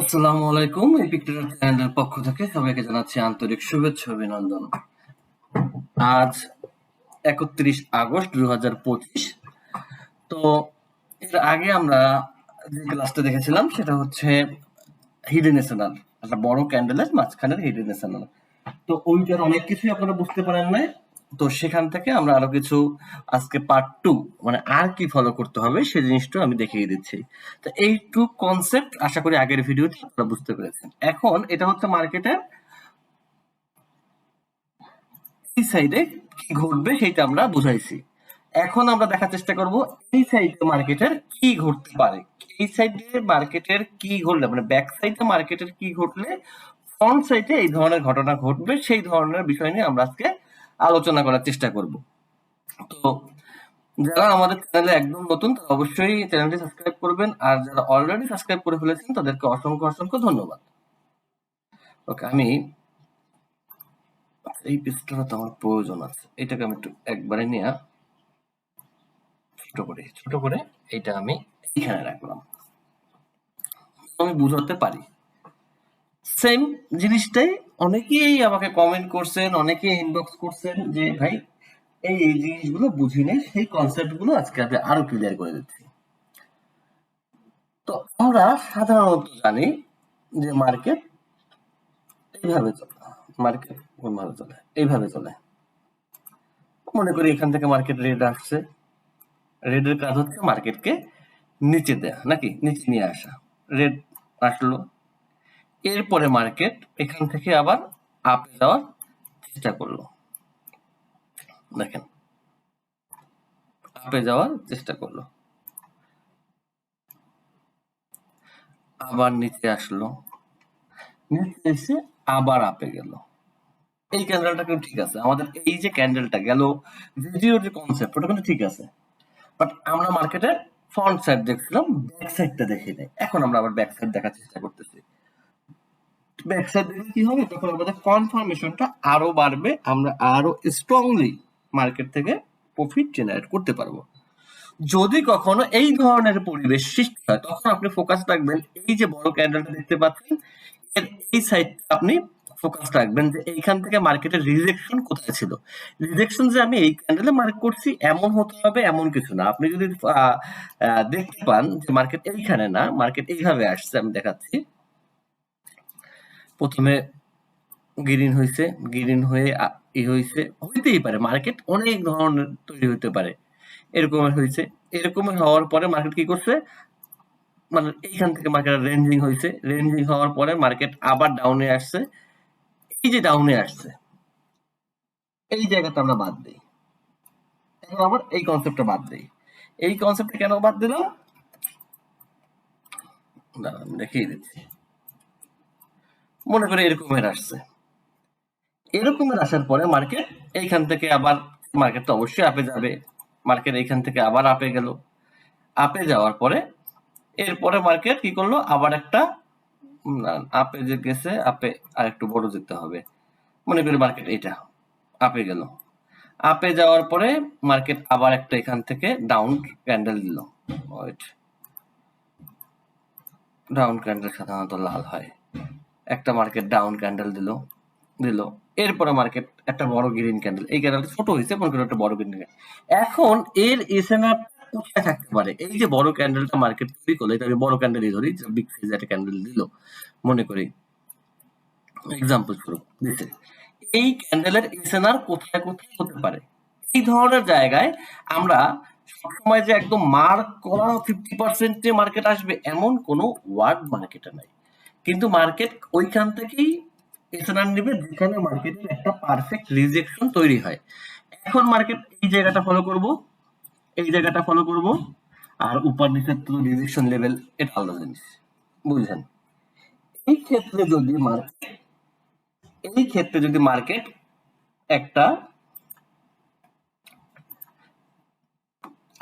আসসালামু আলাইকুম, এই পিকচার চ্যানেলের পক্ষ থেকে সবাইকে জানাচ্ছি আন্তরিক শুভেচ্ছা অভিনন্দন। আজ একত্রিশ আগস্ট দু পঁচিশ। তো এর আগে আমরা যে ক্লাসটা দেখেছিলাম, সেটা হচ্ছে হিডেন এসেনাল একটা বড় ক্যান্ডেলের মাঝখানের হিডেন এসেনাল তো ওইটার অনেক কিছুই আপনারা বুঝতে পারেন নাই। তো সেখান থেকে আমরা আরও কিছু আজকে পার্ট টু মানে আর কি ফলো করতে হবে সেই জিনিসটা আমি দেখিয়ে দিচ্ছি। তো এই টু কনসেপ্ট আশা করি আগের ভিডিওতে আপনারা বুঝতে পেরেছেন। এখন এটা হচ্ছে মার্কেটের এই সাইডে কি ঘটবে সেটা আমরা বুঝাইছি। এখন আমরা দেখার চেষ্টা করব এই সাইডে মার্কেটের কি ঘটতে পারে। এই সাইডে মার্কেটের কি ঘটলে মানে ব্যাক সাইডে মার্কেটের কি ঘটলে ফ্রন্ট সাইডে এই ধরনের ঘটনা ঘটবে, সেই ধরনের বিষয় নিয়ে আমরা আজকে আলোচনা করার চেষ্টা করব। তো যারা আমাদের চ্যানেলে একদম নতুন, তারা অবশ্যই চ্যানেলটি সাবস্ক্রাইব করবেন। আর যারা অলরেডি সাবস্ক্রাইব করে ফেলেছেন, তাদেরকে অসংখ্য অসংখ্য ধন্যবাদ। ওকে আমি এই পিসটা তো আমার প্রয়োজন আছে। এটাকে আমি একটু একবারে নিয়ে ছোট করে ছোট করে এটা আমি এখানে রাখলাম। আমি বুঝাতে পারি। সেম জিনিসটাই অনেকেই আমাকে কমেন্ট করছেন, অনেকেই ইনবক্স করছেন যে, ভাই, এই এই জিনিসগুলো বুঝি নেই, সেই কনসেপ্টগুলো আজকে আমি আরও ক্লিয়ার করে দিচ্ছি। তো আমরা সাধারণত জানি যে মার্কেট এইভাবে চলে মার্কেট কোনভাবে চলে, এইভাবে চলে। মনে করি এখান থেকে মার্কেট রেড আসছে। রেডের কাজ হচ্ছে মার্কেটকে নিচে দেয়া, নাকি? নিচে নিয়ে আসা। রেড আসলো এরপরে মার্কেট এখান থেকে আবার আপে যাওয়ার চেষ্টা করল। দেখেন আপে যাওয়ার চেষ্টা করল। আবার নিচে আসলো। নিচে এসে আবার আপে গেল। এই ক্যান্ডেলটা কিন্তু ঠিক আছে। আমাদের এই যে ক্যান্ডেলটা গেল ভিডিওর যে কনসেপ্ট ওটা কিন্তু ঠিক আছে। বাট আমরা মার্কেটে ফ্রন্ট সাইড দেখছিলাম ব্যাক সাইডটা দেখি নাই। এখন আমরা আবার ব্যাক সাইড দেখার চেষ্টা করতেছি। সাইড দেখলে কি হবে? তখন আমাদের কনফার্মেশনটা আরও বাড়বে, আমরা আরও স্ট্রংলি মার্কেট থেকে প্রফিট জেনারেট করতে পারব। যদি কখনো এই ধরনের পরিবেশ সৃষ্টি হয়, তখন আপনি ফোকাস রাখবেন এই যে বড় ক্যান্ডেলটা দেখতে পাচ্ছেন, এর এই সাইডটা আপনি ফোকাস রাখবেন যে এইখান থেকে মার্কেটের রিজেকশন কোথায় ছিল। রিজেকশন যে আমি এই ক্যান্ডেলে মার্ক করছি, এমন হতে হবে, এমন কিছু না। আপনি যদি দেখতে পান যে মার্কেট এইখানে না মার্কেট এইভাবে আসছে, আমি দেখাচ্ছি। প্রথমে গ্রিন হয়েছে গ্রিন হয়ে ই হয়েছে, হইতেই পারে। মার্কেট অনেক ধরনের তৈরি হতে পারে। এরকমের হয়েছে। এরকম হওয়ার পরে মার্কেট কি করছে? মানে এইখান থেকে মার্কেট রেঞ্জিং হয়েছে। রেঞ্জিং হওয়ার পরে মার্কেট আবার ডাউনে আসছে। এই যে ডাউনে আসছে, এই জায়গাটা আমরা বাদ দিই। এখন আবার এই কনসেপ্টটা বাদ দিই। এই কনসেপ্টটা কেন বাদ দিলাম? দেখিয়ে দিচ্ছি। মনে করে এরকমের আসছে। এরকমের আসার পরে মার্কেট এইখান থেকে আবার মার্কেট তো অবশ্যই আপে যাবে। মার্কেট এইখান থেকে আবার আপে গেল। আপে যাওয়ার পরে, এরপরে মার্কেট কি করল? আবার একটা আপে যে গেছে, আপে আর একটু বড় যেতে হবে। মনে করি মার্কেট এটা আপে গেল। আপে যাওয়ার পরে মার্কেট আবার একটা এখান থেকে ডাউন ক্যান্ডেল দিল। ডাউন ক্যান্ডেল সাধারণত লাল হয়। একটা মার্কেট ডাউন ক্যান্ডেল দিল দিল। এরপরে মার্কেট একটা বড় গ্রিন ক্যান্ডেল এই ক্যান্ডেলটা ছোট হয়েছে, মনে করি একটা বড় গ্রিন এখন এর এসএনআর কোথায় থাকতে পারে? এই যে বড় ক্যান্ডেলটা মার্কেট তৈরি করল, এটা আমি বড় ক্যান্ডেলই ধরি বিগ সাইজ একটা ক্যান্ডেল দিল, মনে করি। এক্সাম্পল স্বরূপ দিছে এই ক্যান্ডেলের এসএনআর কোথায় কোথায় হতে পারে? এই ধরনের জায়গায় আমরা সবসময় যে একদম মার্ক করা ফিফটি পার্সেন্টে মার্কেট আসবে, এমন কোনো ওয়ার্ড মার্কেটে নাই। কিন্তু মার্কেট ওইখান থেকেই এসএনআর নেবে যেখানে মার্কেটের একটা পারফেক্ট রিজেকশন তৈরি হয়। এখন মার্কেট এই জায়গাটা ফলো করব, এই জায়গাটা ফলো করব, আর উপর নিচের তো রিজেকশন লেভেল এটা আলাদা জিনিস বুঝলেন এই ক্ষেত্রে যদি মার্কেট এই ক্ষেত্রে যদি মার্কেট একটা,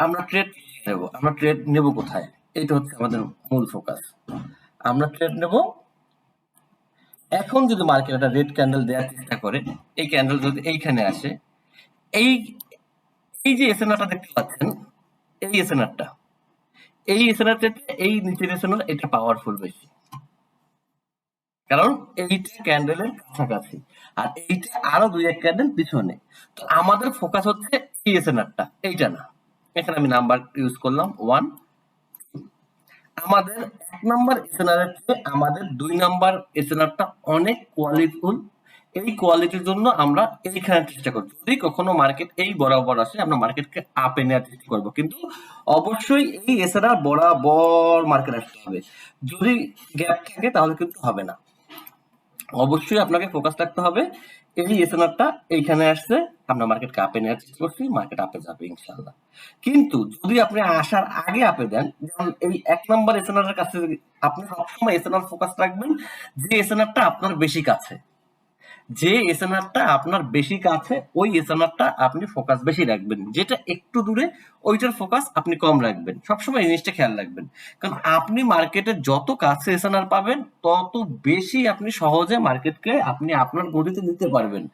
আমরা ট্রেড নেব, আমরা ট্রেড নেব কোথায়? এটা হচ্ছে আমাদের মূল ফোকাস আমরা ট্রেড নেব। এখন যদি মার্কেট একটা রেড ক্যান্ডেল দেওয়ার চেষ্টা করে, এই ক্যান্ডেল যদি এইখানে আসে, এই এই যে এসএনআরটা দেখতে পাচ্ছেন, এই এসএনআরটা এই এসএনআর এই নিচের এসএনআর এটা পাওয়ারফুল বেশি। কারণ এইটা ক্যান্ডেলের কাছাকাছি, আর এইটা আরও দুই এক ক্যান্ডেল পিছনে। তো আমাদের ফোকাস হচ্ছে এই এসএনআরটা এইটা না। এখানে আমি নাম্বার ইউজ করলাম ওয়ান আমাদের এক নাম্বার এসএনআর এর চেয়ে আমাদের দুই নাম্বার এসএনআরটা অনেক কোয়ালিটিফুল এই কোয়ালিটির জন্য আমরা এইখানে চেষ্টা করব। যদি কখনো মার্কেট এই বরাবর আসে, আমরা মার্কেটকে আপে নেওয়ার চেষ্টা করব। কিন্তু অবশ্যই এই এসএনআর বরাবর মার্কেট আসতে হবে। যদি গ্যাপ থাকে, তাহলে কিন্তু হবে না। অবশ্যই আপনাকে ফোকাস রাখতে হবে। এই এসএনআরটা এইখানে আসছে। আমরা মার্কেটকে আপে নেওয়ার চেষ্টা করছি মার্কেট আপে যাবে ইনশাল্লাহ কিন্তু যদি আপনি আসার আগে আপে দেন, যেমন এই এক নম্বর এসএনআর এর কাছে আপনি সবসময় এসএনআর ফোকাস রাখবেন যে এসএনআরটা আপনার বেশি কাছে। যে এসএনআরটা আপনার বেশি কাছে, ওই এসএনআরটা আপনি ফোকাস বেশি রাখবেন। যেটা একটু দূরে, ওইটার ফোকাস আপনি কম রাখবেন। সবসময় জিনিসটা খেয়াল রাখবেন। কারণ আপনি মার্কেটের যত কাছে এসএনআর পাবেন, তত বেশি আপনি সহজে মার্কেটকে আপনি আপনার গতিতে নিতে পারবেন।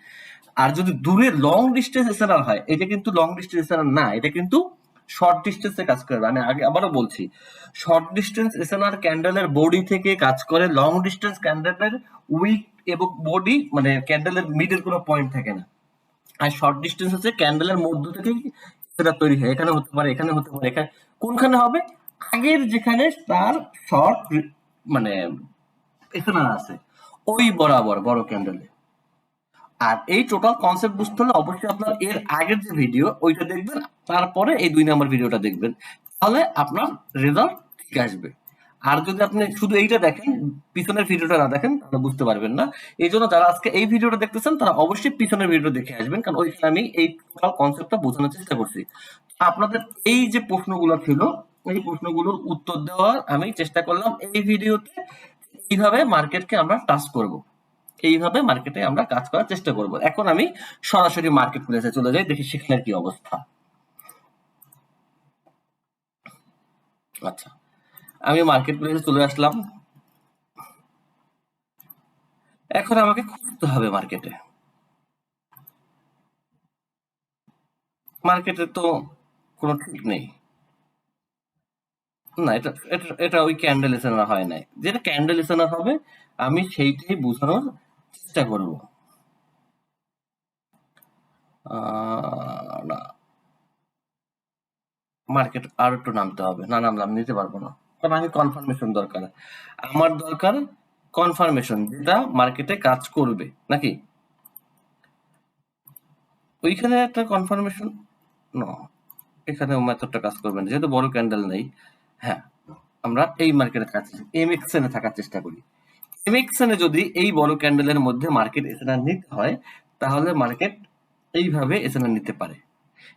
আর যদি দূরে লং ডিস্টেন্স এসএনআর হয়, এটা কিন্তু লং ডিস্টেন্স এসএনআর না, এটা কিন্তু শর্ট ডিস্টেন্সে কাজ করে। মানে আগে আবারও বলছি শর্ট ডিস্টেন্স এসএনআর ক্যান্ডেলের বডি থেকে কাজ করে লং ডিস্টেন্স ক্যান্ডেলের উইক এবং বডি মানে ক্যান্ডেলের মিডের কোনো পয়েন্ট থাকে না। আর শর্ট ডিস্টেন্স হচ্ছে ক্যান্ডেলের মধ্য থেকে সেটা তৈরি হয়। এখানে হতে পারে, এখানে হতে পারে। এখানে কোনখানে হবে? আগের যেখানে তার শর্ট মানে এখানে আছে। ওই বরাবর বড় ক্যান্ডেলে আর এই টোটাল কনসেপ্ট বুঝতে হলে অবশ্যই আপনার এর আগের যে ভিডিও ওইটা দেখবেন। তারপরে এই দুই নাম্বার ভিডিওটা দেখবেন। তাহলে আপনার রেজাল্ট ঠিক আসবে। আর যদি আপনি শুধু এইটা দেখেন, পিছনের ভিডিওটা না দেখেন, তাহলে বুঝতে পারবেন না। এই জন্য যারা আজকে এই ভিডিওটা দেখতেছেন, তারা অবশ্যই পিছনের ভিডিও দেখে আসবেন, কারণ ওইখানে আমি এই টোটাল কনসেপ্টটা বোঝানোর চেষ্টা করছি। আপনাদের এই যে প্রশ্নগুলো ছিল, এই প্রশ্নগুলোর উত্তর দেওয়ার আমি চেষ্টা করলাম এই ভিডিওতে এইভাবে মার্কেটকে আমরা টাচ করব। এইভাবে মার্কেটে আমরা কাজ করার চেষ্টা করব। এখন আমি সরাসরি মার্কেট প্লেসে চলে যাই, দেখি সেখানের কি অবস্থা। আচ্ছা। আমি মার্কেট প্লেসে চলে আসলাম। এখন আমাকে খুঁজতে হবে মার্কেটে মার্কেটে তো কোনো ঠিক নেই। না, এটা এটা ওই ক্যান্ডেল এসেনা হয় নাই। যেটা ক্যান্ডেল এসেনা হবে, আমি সেইটাই বোঝানোর চেষ্টা করব। মার্কেট আর একটু নামতে হবে। না, নামলাম, নিতে পারব না। কারণ আমি কনফার্মেশন দরকার। আমার দরকার কনফার্মেশন যেটা মার্কেটে কাজ করবে, নাকি? ওইখানে একটা কনফার্মেশন না এখানে মেথডটা কাজ করবে না, যেহেতু বড় ক্যান্ডেল নেই। হ্যাঁ আমরা এই মার্কেটে কাজ এমএক্সএন এ থাকার চেষ্টা করি। এমএক্সএন এ যদি এই বড় ক্যান্ডেলের মধ্যে মার্কেট এসএনআর নিতে হয়, তাহলে মার্কেট এইভাবে এসএনআর নিতে পারে।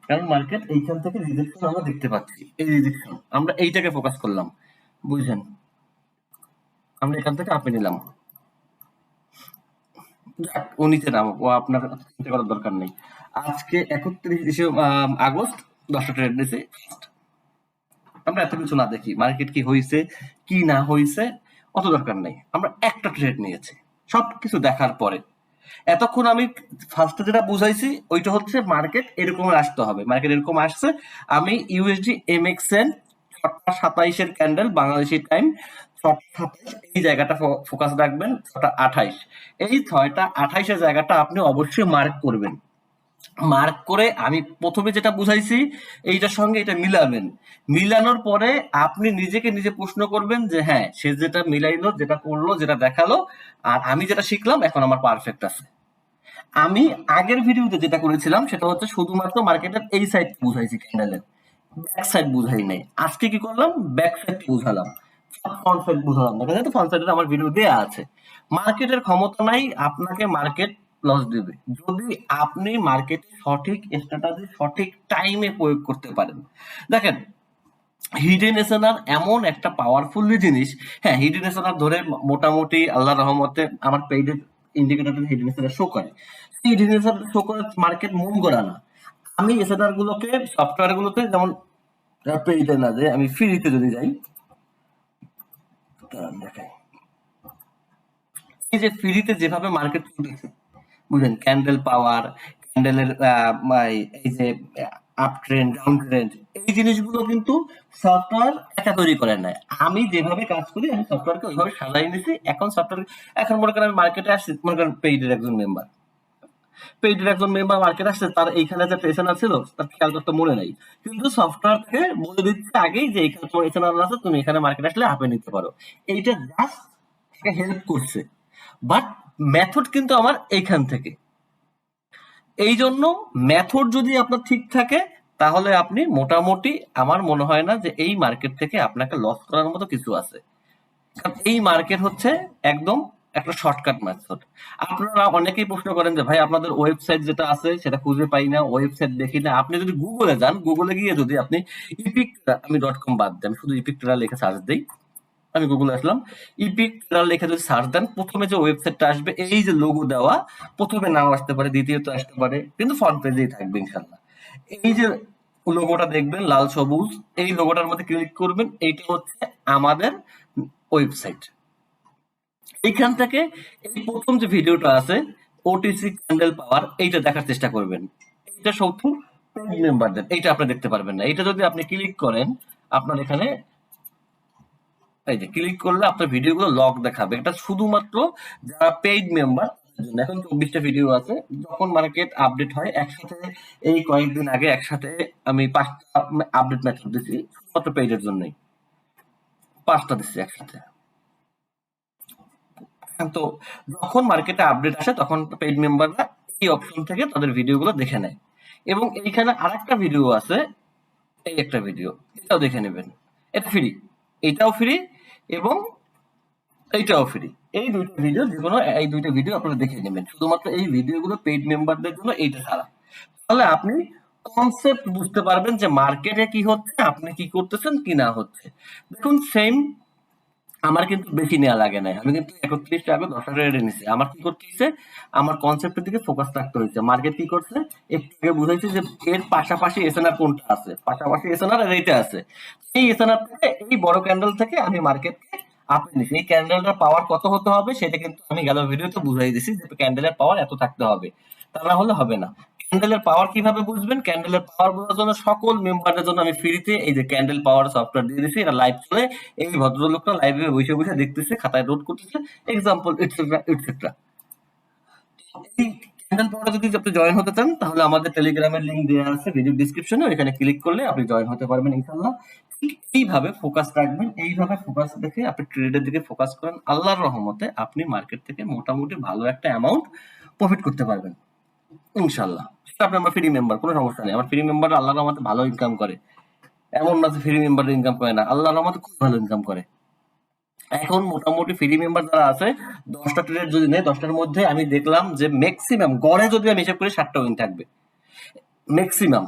কারণ মার্কেট এইখান থেকে রিজেকশন আমরা দেখতে পাচ্ছি। এই রিজেকশন আমরা এইটাকে ফোকাস করলাম। বুঝলেন? আমরা এখান থেকে আপে নিলাম। ও নিচে নামুক ও আপনার চিন্তা করার দরকার নেই। আজকে একত্রিশে আগস্ট, দশটা আমরা এত কিছু না দেখি মার্কেট কি হয়েছে কি না হয়েছে অত দরকার নেই। আমরা একটা ট্রেড নিয়েছি, সবকিছু দেখার পরে। এতক্ষণ আমি ফার্স্টে যেটা বুঝাইছি, ওইটা হচ্ছে মার্কেট এরকম আসতে হবে। মার্কেট এরকম আসছে, আমি ইউএসডি এমএক্সএন ছটা সাতাইশের ক্যান্ডেল, বাংলাদেশি টাইম এই জায়গাটা ফোকাস রাখবেন, ছটা আঠাইশ। এই ছয়টা আঠাইশের জায়গাটা আপনি অবশ্যই মার্ক করবেন। মার্ক করে আমি প্রথমে যেটা বুঝাইছি, এইটার সঙ্গে এটা মিলাবেন। মিলানোর পরে আপনি নিজেকে নিজে প্রশ্ন করবেন যে হ্যাঁ সে যেটা মিলাইলো, যেটা করল, যেটা দেখাল, আর আমি যেটা শিখলাম, এখন আমার পারফেক্ট আছে। আমি আগের ভিডিওতে যেটা করেছিলাম, সেটা হচ্ছে শুধুমাত্র মার্কেটের এই সাইড বুঝাইছি ক্যান্ডেলের ব্যাক সাইড বুঝাই নাই। আজকে কি করলাম? ব্যাক সাইড বুঝালাম। ফ্রন্ট সাইড বুঝালাম। না কিন্তু ফ্রন্ট সাইডে আমার ভিডিও আছে। মার্কেটের ক্ষমতা নাই, আপনাকে মার্কেট লস যদি আপনি মার্কেটে সঠিক স্ট্র্যাটাজি সঠিক টাইমে প্রয়োগ করতে পারেন। দেখেন হিডেন এসএনআর এমন একটা পাওয়ারফুল জিনিস। হ্যাঁ হিডেন এসএনআর ধরে মোটামুটি আল্লাহ রহমতে আমার পেজের ইন্ডিকেটর হিডেন এসএনআর শো করে। হিডেন এসএনআর শো করে মার্কেট মুভ করা না। আমি এসএনআর গুলোকে সফটওয়্যার গুলোতে যেমন পেজে না যে, আমি ফ্রিতে যদি যাই দেখাই। এই যে ফ্রিতে যেভাবে মার্কেট চলতেছে, বুঝলেন ক্যান্ডেল পাওয়ার ক্যান্ডেলের এই যে আপ ট্রেন্ড ডাউন ট্রেন্ড এই জিনিসগুলো কিন্তু সফটওয়্যার একা তৈরি করে নেয় আমি যেভাবে কাজ করি, আমি সফটওয়্যারকে ওইভাবে সাজাই নিছি। এখন সফটওয়্যার এখন মনে করেন আমি মার্কেটে আসছি, মনে করেন পেইডের একজন মেম্বার পেইডের একজন মেম্বার মার্কেট আসছে, তার এইখানে যে পেশনার ছিল, তার খেয়াল করতে মনে কিন্তু বলে দিচ্ছে আগেই যে এখানে তোমার আছে, তুমি এখানে মার্কেট আসলে নিতে পারো। এইটা জাস্ট হেল্প করছে। বাট মেথড কিন্তু আমার থেকে। এই জন্য মেথড যদি আপনার ঠিক থাকে, তাহলে আপনি মোটামুটি আমার মনে হয় না যে এই মার্কেট থেকে আপনাকে লস করার মতো কিছু আছে। এই মার্কেট হচ্ছে একদম একটা শর্টকাট মেথড আপনারা অনেকেই প্রশ্ন করেন যে, ভাই, আপনাদের ওয়েবসাইট যেটা আছে, সেটা খুঁজে পাই না ওয়েবসাইট দেখি না। আপনি যদি গুগলে যান গুগলে গিয়ে যদি আপনি ইপিক আমি ডট কম বাদ দেন, শুধু ইপিক লিখে সার্চ দিই। আমি গুগলে আসলাম। ইপিক লিখে যদি সার্চ দেন, প্রথমে যে ওয়েবসাইটটা আসবে, এই যে লোগো দেওয়া, প্রথমে নাম আসতে পারে, দ্বিতীয়ত আসতে পারে, কিন্তু ফ্রন্ট পেজেই থাকবে ইনশাল্লাহ এই যে লোগোটা দেখবেন, লাল সবুজ, এই লোগোটার মধ্যে ক্লিক করবেন, এইটা হচ্ছে আমাদের ওয়েবসাইট এইখান থেকে এই প্রথম যে ভিডিওটা আছে ওটিসি ক্যান্ডেল পাওয়ার এইটা দেখার চেষ্টা করবেন। এইটা শুধু পেইড মেম্বারদের এইটা আপনি দেখতে পারবেন না। এইটা যদি আপনি ক্লিক করেন, আপনার এখানে এই যে ক্লিক করলে আপনার ভিডিওগুলো লক দেখাবে। এটা শুধুমাত্র যারা পেইড মেম্বার এখন চব্বিশটা ভিডিও আছে, যখন মার্কেট আপডেট হয়, একসাথে এই কয়েকদিন আগে একসাথে আমি পাঁচটা আপডেট মেথড দিচ্ছি শুধুমাত্র পেজের জন্যই। পাঁচটা দিচ্ছি একসাথে। তো, যখন মার্কেটে আপডেট আসে, তখন পেইড মেম্বাররা এই অপশন থেকে তাদের ভিডিওগুলো দেখে নেয়। এবং এইখানে আরেকটা ভিডিও আছে, এই একটা ভিডিও এটাও দেখে নেবেন। এটা ফ্রি এটাও ফ্রি এবং এইটাও ফ্রি এই দুইটা ভিডিও যে কোনো, এই দুইটা ভিডিও আপনারা দেখে নেবেন। শুধুমাত্র এই ভিডিওগুলো পেইড মেম্বারদের জন্য, এইটা ছাড়া। তাহলে আপনি কনসেপ্ট বুঝতে পারবেন যে মার্কেটে কি হচ্ছে, আপনি কি করতেছেন, কি না হচ্ছে। দেখুন সেম আমার কিন্তু বেশি নেওয়া লাগে না আমি কিন্তু একত্রিশ টাকা দশ টাকা রেটে নিছি। আমার কি করতে হয়েছে, আমার কনসেপ্টের দিকে ফোকাস রাখতে হয়েছে। মার্কেট কি করছে, একটু আগে বুঝাইছে যে এর পাশাপাশি এসএনআর কোনটা আছে? পাশাপাশি এসএনআর আর আছে। এই এসএনআর থেকে, এই বড় ক্যান্ডেল থেকে আমি মার্কেটকে আপে নিছি। এই ক্যান্ডেলটার পাওয়ার কত হতে হবে, সেটা কিন্তু আমি গেল ভিডিওতে বুঝাই দিছি যে ক্যান্ডেলের পাওয়ার এত থাকতে হবে। তা না হলে হবে না। ক্যান্ডেলের পাওয়ার কীভাবে বুঝবেন? ক্যান্ডেলের পাওয়ার বোঝার জন্য সকল মেম্বারদের জন্য আমি ফ্রিতে এই যে ক্যান্ডেল পাওয়ার সফটওয়্যার দিয়ে দিচ্ছি এটা লাইভ চলে। এই ভদ্রলোকটা লাইভে বসে বসে দেখতেছে, খাতায় নোট করতেছে। এক্সাম্পল ইটসেট্রা ইটসেট্রা ক্যান্ডেল পাওয়ারে যদি আপনি জয়েন হতে চান, তাহলে আমাদের টেলিগ্রামের লিংক দেওয়া আছে ভিডিও ডিসক্রিপশনে ওইখানে ক্লিক করলে আপনি জয়েন হতে পারবেন ইনশাল্লাহ ঠিক এইভাবে ফোকাস রাখবেন, এইভাবে ফোকাস রেখে আপনি ট্রেডের দিকে ফোকাস করেন, আল্লাহর রহমতে আপনি মার্কেট থেকে মোটামুটি ভালো একটা অ্যামাউন্ট প্রফিট করতে পারবেন। ইনশাল্লাহ সেটা আপনি আমার ফ্রি মেম্বার কোনো সমস্যা নেই। আমার ফ্রি মেম্বার আল্লাহর রহমতে ভালো ইনকাম করে। এমন না ফ্রি মেম্বার ইনকাম করে না, আল্লাহর রহমতে খুব ভালো ইনকাম করে। এখন মোটামুটি ফ্রি মেম্বার যারা আছে, দশটা ট্রেড যদি নেই দশটার মধ্যে আমি দেখলাম যে ম্যাক্সিমাম গড়ে যদি আমি হিসাব করি, ষাটটা উইন থাকবে। ম্যাক্সিমাম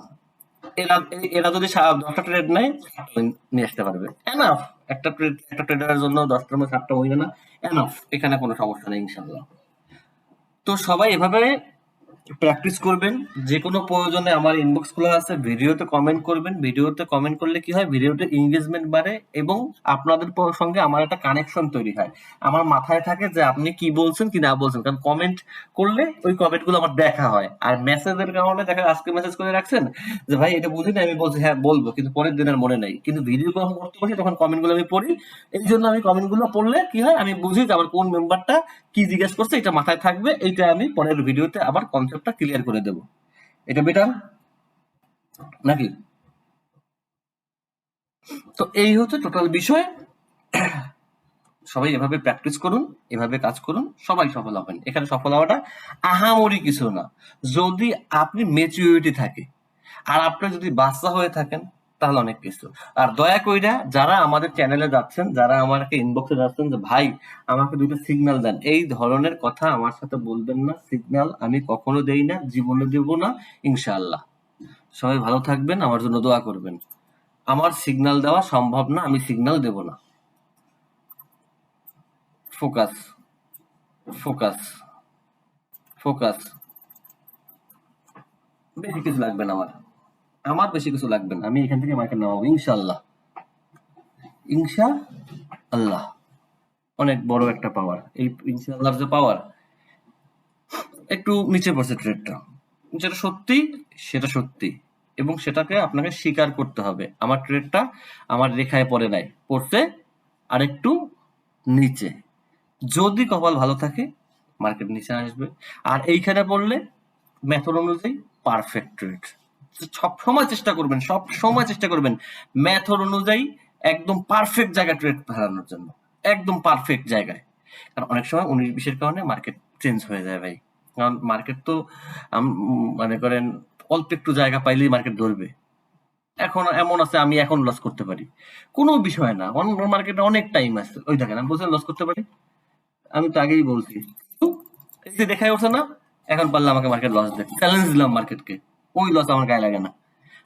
এরা এরা যদি দশটা ট্রেড নেয় সাতটা উইন নিয়ে আসতে পারবে। এনাফ একটা ট্রেড একটা ট্রেডারের জন্য দশটার মধ্যে সাতটা উইন না। এনাফ এখানে কোনো সমস্যা নেই ইনশাল্লাহ তো সবাই এভাবে প্র্যাকটিস করবেন। যে কোনো প্রয়োজনে আমার ইনবক্স খোলা আছে, ভিডিওতে কমেন্ট করবেন। ভিডিওতে কমেন্ট করলে কি হয়? ভিডিওতে এঙ্গেজমেন্ট বাড়ে এবং আপনাদের সঙ্গে আমার একটা কানেকশন তৈরি হয়। আমার মাথায় থাকে যে আপনি কি বলছেন, কি না বলছেন। কারণ কমেন্ট করলে ওই কমেন্টগুলো আমার দেখা হয়। আর মেসেজের কারণে দেখা আজকে মেসেজ করে রাখছেন যে, ভাই, এটা বুঝি না আমি বলছি হ্যাঁ বলব। কিন্তু পরের দিনের মনে নাই। কিন্তু ভিডিও যখন করতে বসি তখন কমেন্টগুলো আমি পড়ি। এই জন্য আমি কমেন্টগুলো পড়লে কি হয়? আমি বুঝি যে আমার কোন মেম্বারটা কি জিজ্ঞেস করছে, এটা মাথায় থাকবে। এইটা আমি পরের ভিডিওতে আবার কনসেপ্টটা ক্লিয়ার করে দেব। এটা বেটার নাকি? তো এই হচ্ছে টোটাল বিষয়। সবাই এভাবে প্র্যাকটিস করুন, এভাবে কাজ করুন, সবাই সফল হবেন। এখানে সফল হওয়াটা আহামরি কিছু না। যদি আপনি মেচুরিটি থাকে, আর আপনার যদি বাচ্চা হয়ে থাকেন তাহলে অনেক কিছু। আর দয়া কইরা যারা আমাদের চ্যানেলে যাচ্ছেন, যারা আমাকে ইনবক্সে যাচ্ছেন যে, ভাই, আমাকে দুটো সিগন্যাল দেন। এই ধরনের কথা আমার সাথে বলবেন না। সিগন্যাল আমি কখনো দেই না, জীবনে দেব না, ইনশাআল্লাহ। সবাই ভালো থাকবেন, আমার জন্য দোয়া করবেন। আমার সিগন্যাল দেওয়া সম্ভব না, আমি সিগন্যাল দেব না। ফোকাস ফোকাস ফোকাস বেশি কিছু লাগবে না আমার। আমার বেশি কিছু লাগবে না। আমি এখান থেকে মার্কেট নামাবো ইনশাল্লাহ ইনশা আল্লাহ। অনেক বড় একটা পাওয়ার এই ইনশাআল্লাহর যে পাওয়ার একটু নিচে পড়ছে ট্রেডটা যেটা সত্যি, সেটা সত্যি। এবং সেটাকে আপনাকে স্বীকার করতে হবে। আমার ট্রেডটা আমার রেখায় পড়ে নাই, পড়ছে আরেকটু নিচে। যদি কপাল ভালো থাকে মার্কেট নিচে আসবে। আর এইখানে পড়লে মেথড অনুযায়ী পারফেক্ট ট্রেড সব সময় চেষ্টা করবেন সব সময় চেষ্টা করবেন মেথড অনুযায়ী একদম পারফেক্ট জায়গায় ট্রেড ফেলানোর জন্য। একদম পারফেক্ট জায়গায়। কারণ অনেক সময় উনিশ বিশের কারণে মার্কেট চেঞ্জ হয়ে যায় ভাই। কারণ মার্কেট তো মনে করেন অল্প একটু জায়গা পাইলেই মার্কেট ধরবে। এখন এমন আছে, আমি এখন লস করতে পারি। কোনো বিষয় না মার্কেটে অনেক টাইম আছে। ওই দেখেন, আমি বলছি লস করতে পারি। আমি তো আগেই বলছি। দেখাই ওঠে না, এখন পারলে আমাকে মার্কেট লস দেয় চ্যালেঞ্জ দিলাম মার্কেটকে ওই লস আমার গায়ে লাগে না।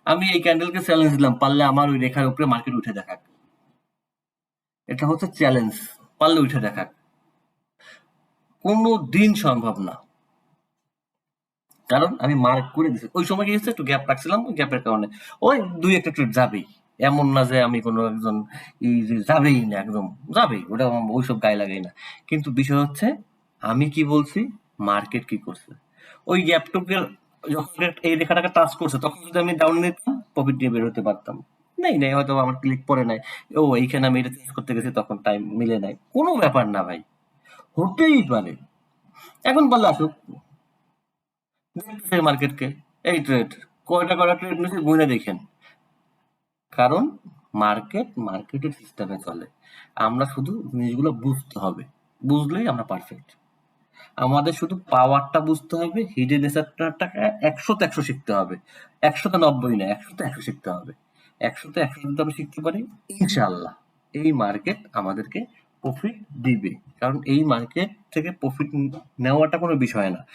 আমি এই ক্যান্ডেলকে চ্যালেঞ্জ দিলাম, পারলে আমার ওই রেখার উপরে মার্কেট উঠে দেখাক। এটা হচ্ছে চ্যালেঞ্জ পারলে উঠে দেখাক। কোনো দিন সম্ভব না। কারণ আমি মার্ক করে দিছি ওই সময় হচ্ছে একটু গ্যাপ রাখছিলাম, ওই গ্যাপের কারণে। ওই দুই একটা ট্রেড যাবেই। এমন না যে আমি কোনো একজন যাবেই না, একদম যাবেই। ওটা ওইসব গায়ে লাগাই না। কিন্তু বিষয় হচ্ছে, আমি কি বলছি? মার্কেট কি করছে? ওই গ্যাপটুকের যখন এই রেখাটাকে টাচ করছে, তখন যদি আমি ডাউন নিতাম প্রফিট নিয়ে পারতাম। হয়তো আমার ক্লিক পরে নাই। ও, এইখানে আমি এটা চেঞ্জ করতে গেছি, তখন টাইম মিলে নাই। কোনো ব্যাপার না ভাই, হতেই পারে। এখন বললে আসুক। মার্কেটকে এই ট্রেড কয়টা কয়টা ট্রেড নিয়েছে গুনে দেখেন। কারণ মার্কেট মার্কেটের সিস্টেমে চলে। আমরা শুধু জিনিসগুলো বুঝতে হবে। বুঝলেই আমরা পারফেক্ট আমাদের শুধু পাওয়ারটা বুঝতে হবে হিডেন নেচারটাকে একশোতে একশো শিখতে হবে। একশোতে নব্বই না, একশোতে একশো শিখতে হবে। একশোতে একশো যদি আমরা শিখতে পারি ইনশাল্লাহ এই মার্কেট আমাদেরকে প্রফিট দিবে। কারণ এই মার্কেট থেকে প্রফিট নেওয়াটা কোনো বিষয় না।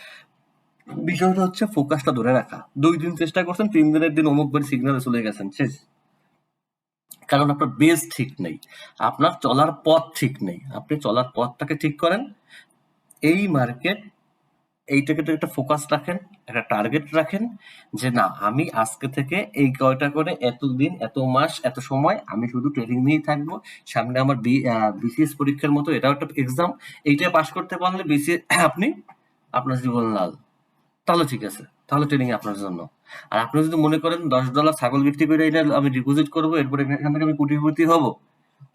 বিষয়টা হচ্ছে ফোকাসটা ধরে রাখা। দুই দিন চেষ্টা করছেন, তিন দিনের দিন অমুক করে সিগনালে চলে গেছেন, শেষ। কারণ আপনার বেস ঠিক নেই। আপনার চলার পথ ঠিক নেই। আপনি চলার পথটাকে ঠিক করেন এই মার্কেট এইটাকে একটা ফোকাস রাখেন, একটা টার্গেট রাখেন যে না, আমি আজকে থেকে এই কয়টা করে এত দিন এত মাস, এত সময় আমি শুধু ট্রেনিং নিয়েই থাকব। সামনে আমার বিসিএস পরীক্ষার মতো এটাও একটা এক্সাম এইটা পাশ করতে পারলে বিসিএস আপনি আপনার জীবন লাল। তাহলে ঠিক আছে, তাহলে ট্রেনিং আপনার জন্য। আর আপনি যদি মনে করেন দশ ডলার ছাগল বিক্রি করে এটা আমি ডিপোজিট করব, এরপরে এখান থেকে আমি কোটিপতি হব,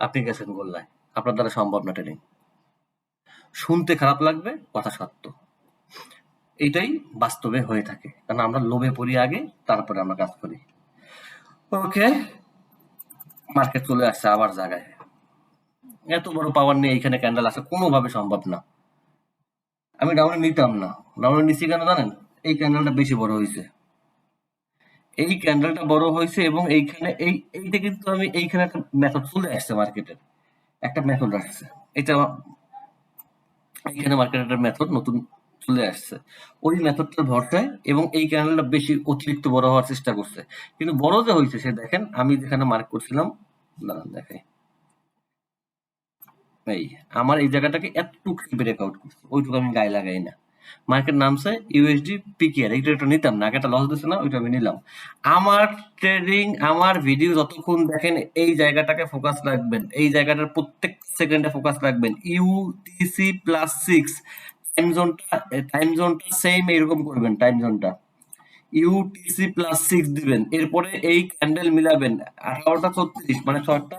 আপনি গেছেন গোল্লায়। আপনার দ্বারা সম্ভব না ট্রেনিং শুনতে খারাপ লাগবে, কথা সত্য। এটাই বাস্তবে হয়ে থাকে। কারণ আমরা লোভে পড়ি আগে, তারপরে আমরা কাজ করি। ওকে মার্কেট চলে আসছে আবার জায়গায়। এত বড় পাওয়ার নিয়ে এখানে ক্যান্ডেল আসা কোনোভাবে সম্ভব না। আমি ডাউনে নিতাম না। ডাউনে নিচ্ছি কেন জানেন? এই ক্যান্ডেলটা বেশি বড় হয়েছে। এই ক্যান্ডেলটা বড় হয়েছে এবং এইখানে এই, এইটা কিন্তু আমি এইখানে একটা মেথড চলে আসছে মার্কেটের একটা মেথড আসছে। এটা এইখানে মার্কেটের মেথড নতুন চলে আসছে। ওই মেথডটার ভরসায় এবং এই ক্যান্ডেলটা বেশি অতিরিক্ত বড় হওয়ার চেষ্টা করছে। কিন্তু বড় যে হয়েছে, সে দেখেন, আমি যেখানে মার্ক করছিলাম, দাঁড়ান দেখাই। এই, আমার এই জায়গাটাকে এতটুকু ব্রেক আউট করছে, ওইটুকু আমি গায়ে লাগাই না। মার্কেট নামছে ইউএসডি পিকিআর এইটা একটা নিতাম না একটা লস দিচ্ছে না, ওইটা আমি নিলাম। আমার ট্রেডিং আমার ভিডিও যতক্ষণ দেখেন, এই জায়গাটাকে ফোকাস রাখবেন, এই জায়গাটার প্রত্যেক সেকেন্ডে ফোকাস রাখবেন। ইউটিসি প্লাস সিক্স টাইম জোনটা টাইম জোনটা সেম এরকম করবেন টাইম জোনটা ইউটিসি প্লাস সিক্স দিবেন, এরপরে এই ক্যান্ডেল মিলাবেন, আঠারোটা ছত্রিশ মানে ছয়টা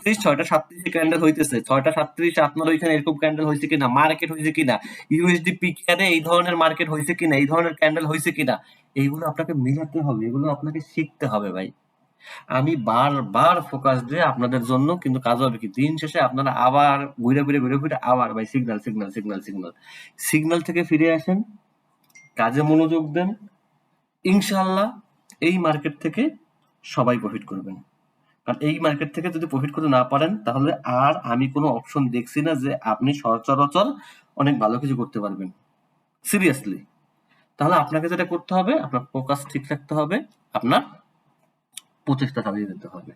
ছত্রিশ ছয়টা সাতত্রিশ ক্যান্ডেল হইতেছে। ছয়টা সাতত্রিশ, আপনার ওইখানে এরকম ক্যান্ডেল হয়েছে কিনা? মার্কেট হয়েছে কিনা? ইউএসডি পিকিআরে এই ধরনের মার্কেট হয়েছে কিনা? এই ধরনের ক্যান্ডেল হয়েছে কিনা? এইগুলো আপনাকে মিলাতে হবে, এগুলো আপনাকে শিখতে হবে ভাই। আমি বারবার ফোকাস দিয়ে আপনাদের জন্য কিন্তু কাজ হবে কি? দিন শেষে আপনারা আবার ঘুরে ঘুরে ঘুরে ঘুরে আবার ভাই signal signal signal signal signal থেকে ফিরে আসেন, কাজে মনোযোগ দেন ইনশাল্লাহ এই মার্কেট থেকে সবাই প্রফিট করবেন। কারণ এই মার্কেট থেকে যদি প্রফিট করতে না পারেন, তাহলে আর আমি কোনো অপশন দেখছি না যে আপনি সচরাচর অনেক ভালো কিছু করতে পারবেন। সিরিয়াসলি তাহলে আপনাকে যেটা করতে হবে, আপনার ফোকাস ঠিক রাখতে হবে, আপনার প্রচেষ্টা চালিয়ে যেতে হবে।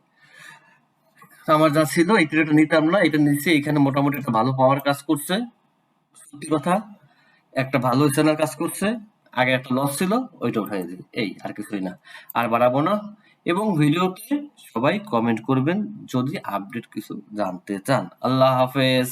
আমার যা ছিল, এই ট্রেডটা নিতাম না, এটা নিচ্ছি, এখানে মোটামুটি একটা ভালো পাওয়ার কাজ করছে। সত্যি কথা, একটা ভালো চেনার কাজ করছে, আগে একটা লস ছিল, ওইটা উঠাই দিই। এই, আর কিছুই না। আর বাড়াবো না। এবং ভিডিওতে সবাই কমেন্ট করবেন যদি আপডেট কিছু জানতে চান। আল্লাহ হাফেজ।